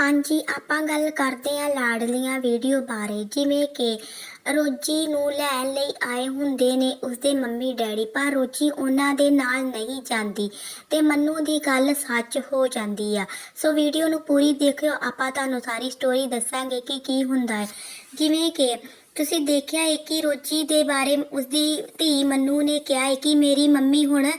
ਹਾਂਜੀ, ਆਪਾਂ ਗੱਲ ਕਰਦੇ ਹਾਂ ਲਾਡਲੀਆਂ ਵੀਡੀਓ ਬਾਰੇ। ਜਿਵੇਂ ਕਿ ਰੋਜੀ ਨੂੰ ਲੈਣ ਲਈ ਆਏ ਹੁੰਦੇ ਨੇ, ਉਸਦੇ ਮੰਮੀ ਡੈਡੀ, ਪਰ ਰੋਜੀ ਉਹਨਾਂ ਦੇ ਨਾਲ ਨਹੀਂ ਜਾਂਦੀ ਤੇ ਮੰਨੂ ਦੀ ਗੱਲ ਸੱਚ ਹੋ ਜਾਂਦੀ ਆ। ਸੋ ਵੀਡੀਓ ਨੂੰ ਪੂਰੀ ਦੇਖਿਓ, ਆਪਾਂ ਤੁਹਾਨੂੰ ਸਾਰੀ ਸਟੋਰੀ ਦੱਸਾਂਗੇ ਕਿ ਕੀ ਹੁੰਦਾ ਹੈ। ਜਿਵੇਂ ਕਿ ਤੁਸੀਂ ਦੇਖਿਆ ਹੈ ਕਿ ਰੋਜੀ ਦੇ ਬਾਰੇ ਉਸਦੀ ਧੀ ਮੰਨੂ ਨੇ ਕਿਹਾ ਹੈ ਕਿ ਮੇਰੀ ਮੰਮੀ ਹੁਣ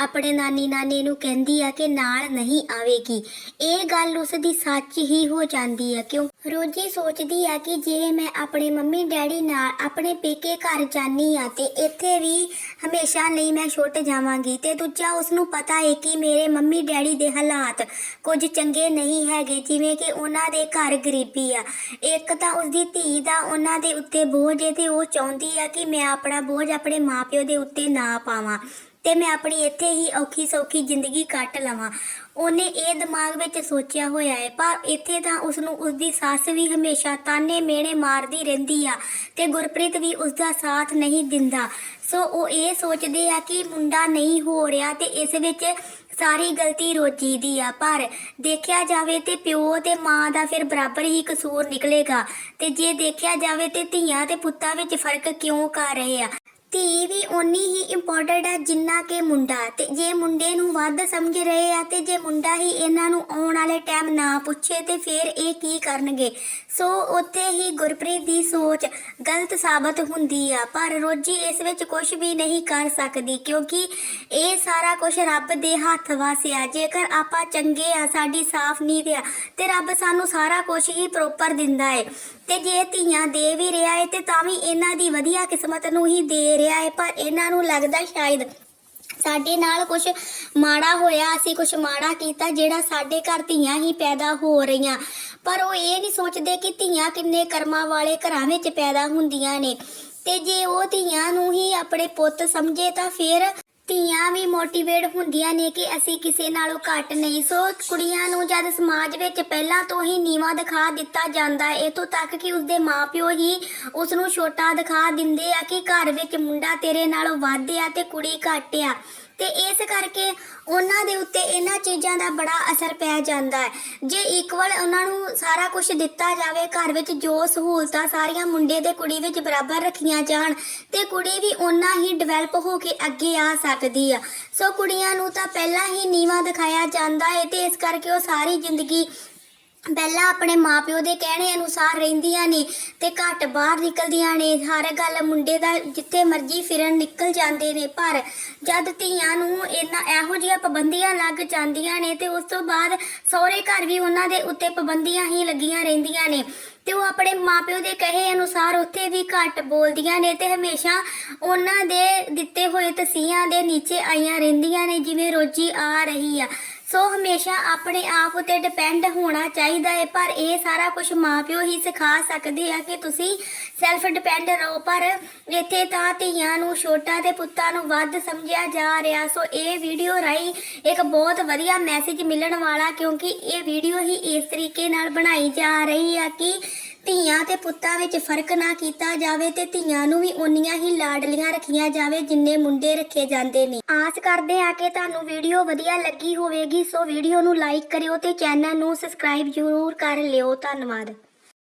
ਆਪਣੇ ਨਾਨੀ ਨਾਨੇ ਨੂੰ ਕਹਿੰਦੀ ਆ ਕਿ ਨਾਲ ਨਹੀਂ ਆਵੇਗੀ। ਇਹ ਗੱਲ ਉਸ ਦੀ ਸੱਚ ਹੀ ਹੋ ਜਾਂਦੀ ਹੈ ਕਿਉਂ? ਰੋਜੀ ਸੋਚਦੀ ਆ ਕਿ ਜੇ ਮੈਂ ਆਪਣੇ ਮੰਮੀ ਡੈਡੀ ਨਾਲ ਆਪਣੇ ਪੇਕੇ ਘਰ ਜਾਨੀ ਆ ਤੇ ਇੱਥੇ ਵੀ ਹਮੇਸ਼ਾ ਲਈ ਮੈਂ ਛੁੱਟ ਜਾਵਾਂਗੀ ਤੇ ਦੂਜਾ ਉਸ ਨੂੰ ਪਤਾ ਹੈ ਕਿ ਮੇਰੇ ਮੰਮੀ ਡੈਡੀ ਦੇ ਹਾਲਾਤ ਕੁਝ ਚੰਗੇ ਨਹੀਂ ਹੈਗੇ, ਜਿਵੇਂ ਕਿ ਉਹਨਾਂ ਦੇ ਘਰ ਗਰੀਬੀ ਆ। ਇੱਕ ਤਾਂ ਉਸ ਦੀ ਧੀ ਦਾ ਉਹਨਾਂ ਦੇ ਉੱਤੇ ਬੋਝ ਹੈ ਤੇ ਉਹ ਚਾਹੁੰਦੀ ਆ ਕਿ ਮੈਂ ਆਪਣਾ ਬੋਝ ਆਪਣੇ ਮਾਪਿਓ ਦੇ ਉੱਤੇ ਨਾ ਪਾਵਾਂ। ਤੇ ਮੈਂ ਆਪਣੀ ਇੱਥੇ ਹੀ ਔਖੀ ਸੌਖੀ ਜ਼ਿੰਦਗੀ ਕੱਟ ਲਵਾਂ। ਉਹਨੇ ਇਹ ਦਿਮਾਗ ਵਿੱਚ ਸੋਚਿਆ ਹੋਇਆ ਹੈ, ਪਰ ਇੱਥੇ ਤਾਂ ਉਸ ਨੂੰ ਉਸ ਦੀ ਸੱਸ ਵੀ ਹਮੇਸ਼ਾ ਤਾਨੇ ਮੇਣੇ ਮਾਰਦੀ ਰਹਿੰਦੀ ਆ ਤੇ ਗੁਰਪ੍ਰੀਤ ਵੀ ਉਸ ਦਾ ਸਾਥ ਨਹੀਂ ਦਿੰਦਾ। ਸੋ ਉਹ ਇਹ ਸੋਚਦੇ ਆ ਕਿ ਮੁੰਡਾ ਨਹੀਂ ਹੋ ਰਿਹਾ ਤੇ ਇਸ ਵਿੱਚ ਸਾਰੀ ਗਲਤੀ ਰੋਜੀ ਦੀ ਆ, ਪਰ ਦੇਖਿਆ ਜਾਵੇ ਤੇ ਪਿਓ ਤੇ ਮਾਂ ਦਾ ਫਿਰ ਬਰਾਬਰ ਹੀ ਕਸੂਰ ਨਿਕਲੇਗਾ ਤੇ ਜੇ ਦੇਖਿਆ ਜਾਵੇ ਤੇ ਧੀਆਂ ਤੇ ਪੁੱਤਾਂ ਵਿੱਚ ਫ਼ਰਕ ਕਿਉਂ ਕਰ ਰਹੇ ਆ? ਧੀ ਵੀ ਓਨੀ ਹੀ ਇੰਪੋਰਟੈਂਟ ਹੈ ਜਿੰਨਾ ਕਿ ਮੁੰਡਾ। ਤੇ ਜੇ ਮੁੰਡੇ ਨੂੰ ਵੱਧ ਸਮਝ ਰਹੇ ਆ ਤੇ ਜੇ ਮੁੰਡਾ ਹੀ ਇਹਨਾਂ ਨੂੰ ਆਉਣ ਵਾਲੇ ਟਾਈਮ ਨਾ ਪੁੱਛੇ ਤੇ ਫਿਰ ਇਹ ਕੀ ਕਰਨਗੇ? ਸੋ ਉੱਥੇ ਹੀ ਗੁਰਪ੍ਰੀਤ ਦੀ ਸੋਚ ਗਲਤ ਸਾਬਤ ਹੁੰਦੀ ਆ, ਪਰ ਰੋਜੀ ਇਸ ਵਿੱਚ ਕੁਝ ਵੀ ਨਹੀਂ ਕਰ ਸਕਦੀ, ਕਿਉਂਕਿ ਇਹ ਸਾਰਾ ਕੁਝ ਰੱਬ ਦੇ ਹੱਥ ਵਾਸਿਆ। ਜੇਕਰ ਆਪਾਂ ਚੰਗੇ ਆ, ਸਾਡੀ ਸਾਫ਼ ਨੀਤ ਆ, ਤੇ ਰੱਬ ਸਾਨੂੰ ਸਾਰਾ ਕੁਝ ਹੀ ਪ੍ਰੋਪਰ ਦਿੰਦਾ ਏ। ਤੇ ਜੇ ਧੀਆਂ ਦੇ ਵੀ ਰਿਹਾ ਹੈ ਤੇ ਤਾਂ ਵੀ ਇਹਨਾਂ ਦੀ ਵਧੀਆ ਕਿਸਮਤ ਨੂੰ ਹੀ ਦੇ ਰਿਹਾ ਹੈ ਪਰ ਇਹਨਾਂ ਨੂੰ ਲੱਗਦਾ ਸ਼ਾਇਦ ਸਾਡੇ ਨਾਲ ਕੁਝ ਮਾੜਾ ਹੋਇਆ, ਅਸੀਂ ਕੁਝ ਮਾੜਾ ਕੀਤਾ ਜਿਹੜਾ ਸਾਡੇ ਘਰ ਧੀਆਂ ਹੀ ਪੈਦਾ ਹੋ ਰਹੀਆਂ। ਪਰ ਉਹ ਇਹ ਨਹੀਂ ਸੋਚਦੇ ਕਿ ਧੀਆਂ ਕਿੰਨੇ ਕਰਮਾਂ ਵਾਲੇ ਘਰਾਂ ਵਿੱਚ ਪੈਦਾ ਹੁੰਦੀਆਂ ਨੇ। ਤੇ ਜੇ ਉਹ ਧੀਆਂ ਨੂੰ ਹੀ ਆਪਣੇ ਪੁੱਤ ਸਮਝੇ ਤਾਂ ਫਿਰ ਧੀਆਂ ਵੀ ਮੋਟੀਵੇਟ ਹੁੰਦੀਆਂ ਨੇ ਕਿ ਅਸੀਂ ਕਿਸੇ ਨਾਲੋਂ ਘੱਟ ਨਹੀਂ। ਸੋ ਕੁੜੀਆਂ ਨੂੰ ਜਦ ਸਮਾਜ ਵਿੱਚ ਪਹਿਲਾਂ ਤੋਂ ਹੀ ਨੀਵਾ ਦਿਖਾ ਦਿੱਤਾ ਜਾਂਦਾ ਹੈ ਇਤੋਂ ਤੱਕ ਕਿ ਉਸਦੇ ਮਾਪਿਓ ਹੀ ਉਸ ਨੂੰ ਛੋਟਾ ਦਿਖਾ ਦਿੰਦੇ ਆ ਕਿ ਘਰ ਵਿੱਚ ਮੁੰਡਾ ਤੇਰੇ ਨਾਲੋਂ ਵੱਧ ਆ ਤੇ ਕੁੜੀ ਘੱਟ ਆ। ਤੇ ਇਸ ਕਰਕੇ ਉਹਨਾਂ ਦੇ ਉੱਤੇ ਇਹਨਾਂ ਚੀਜ਼ਾਂ ਦਾ ਬੜਾ ਅਸਰ ਪੈ ਜਾਂਦਾ ਹੈ। ਜੇ ਇਕੁਅਲ ਉਹਨਾਂ ਨੂੰ ਸਾਰਾ ਕੁਝ ਦਿੱਤਾ ਜਾਵੇ, ਘਰ ਵਿੱਚ ਜੋ ਸਹੂਲਤਾਂ ਸਾਰੀਆਂ ਮੁੰਡੇ ਤੇ ਕੁੜੀ ਵਿੱਚ ਬਰਾਬਰ ਰੱਖੀਆਂ ਜਾਣ, ਤੇ ਕੁੜੀ ਵੀ ਉਹਨਾਂ ਹੀ ਡਿਵੈਲਪ ਹੋ ਕੇ ਅੱਗੇ ਆ ਸਕਦੀ ਆ। ਸੋ ਕੁੜੀਆਂ ਨੂੰ ਤਾਂ ਪਹਿਲਾਂ ਹੀ ਨੀਵਾ ਦਿਖਾਇਆ ਜਾਂਦਾ ਹੈ ਤੇ ਇਸ ਕਰਕੇ ਉਹ ਸਾਰੀ ਜ਼ਿੰਦਗੀ ਪਹਿਲਾਂ ਆਪਣੇ ਮਾਪਿਓ ਦੇ ਕਹਿਣੇ ਅਨੁਸਾਰ ਰਹਿੰਦੀਆਂ ਨੇ ਤੇ ਘੱਟ ਬਾਹਰ ਨਿਕਲਦੀਆਂ ਨੇ। ਹਰ ਗੱਲ ਮੁੰਡੇ ਦਾ ਜਿੱਥੇ ਮਰਜ਼ੀ ਫਿਰਨ ਨਿਕਲ ਜਾਂਦੇ ਨੇ, ਪਰ ਜਦ ਧੀਆਂ ਨੂੰ ਇਹਨਾਂ ਇਹੋ ਜਿਹੀਆਂ ਪਾਬੰਦੀਆਂ ਲੱਗ ਜਾਂਦੀਆਂ ਨੇ ਤੇ ਉਸ ਤੋਂ ਬਾਅਦ ਸਹੁਰੇ ਘਰ ਵੀ ਉਹਨਾਂ ਦੇ ਉੱਤੇ ਪਾਬੰਦੀਆਂ ਹੀ ਲੱਗੀਆਂ ਰਹਿੰਦੀਆਂ ਨੇ। ਤੇ ਉਹ ਆਪਣੇ ਮਾਪਿਓ ਦੇ ਕਹੇ ਅਨੁਸਾਰ ਉੱਥੇ ਵੀ ਘੱਟ ਬੋਲਦੀਆਂ ਨੇ ਤੇ ਹਮੇਸ਼ਾ ਉਹਨਾਂ ਦੇ ਦਿੱਤੇ ਹੋਏ ਤਸੀਹਾਂ ਦੇ ਨੀਚੇ ਆਈਆਂ ਰਹਿੰਦੀਆਂ ਨੇ, ਜਿਵੇਂ ਰੋਜੀ ਆ ਰਹੀ ਆ। ਸੋ ਹਮੇਸ਼ਾ ਆਪਣੇ ਆਪ ਉਤੇ ਡਿਪੈਂਡ ਹੋਣਾ ਚਾਹੀਦਾ ਹੈ, ਪਰ ਇਹ ਸਾਰਾ ਕੁਝ ਮਾਪਿਓ ਹੀ ਸਿਖਾ ਸਕਦੇ ਆ ਕਿ ਤੁਸੀਂ ਸੈਲਫ ਡਿਪੈਂਡ ਰਹੋ। ਪਰ ਇੱਥੇ ਤਾਂ ਧੀਆਂ ਨੂੰ, ਛੋਟਾ ਤੇ ਪੁੱਤਾਂ ਨੂੰ ਵੱਧ ਸਮਝਿਆ ਜਾ ਰਿਹਾ। ਸੋ ਇਹ ਵੀਡੀਓ ਰਾਹੀਂ ਇੱਕ ਬਹੁਤ ਵਧੀਆ ਮੈਸੇਜ ਮਿਲਣ ਵਾਲਾ, ਕਿਉਂਕਿ ਇਹ ਵੀਡੀਓ ਹੀ ਇਸ ਤਰੀਕੇ ਨਾਲ ਬਣਾਈ ਜਾ ਰਹੀ ਆ ਕਿ ਧੀਆਂ ਤੇ ਪੁੱਤਾਂ ਵਿੱਚ ਫ਼ਰਕ ਨਾ ਕੀਤਾ ਜਾਵੇ ਤੇ ਧੀਆਂ ਨੂੰ ਵੀ ਓਨੀਆਂ ਹੀ ਲਾਡਲੀਆਂ ਰੱਖੀਆਂ ਜਾਵੇ ਜਿੰਨੇ ਮੁੰਡੇ ਰੱਖੇ ਜਾਂਦੇ ਨੇ। ਆਸ ਕਰਦੇ ਆ ਕਿ ਤੁਹਾਨੂੰ ਵੀਡੀਓ ਵਧੀਆ ਲੱਗੀ ਹੋਵੇਗੀ, ਸੋ ਵੀਡੀਓ ਨੂੰ ਲਾਈਕ ਕਰਿਓ ਤੇ ਚੈਨਲ ਨੂੰ ਸਬਸਕ੍ਰਾਈਬ ਜ਼ਰੂਰ ਕਰ ਲਿਓ। ਧੰਨਵਾਦ।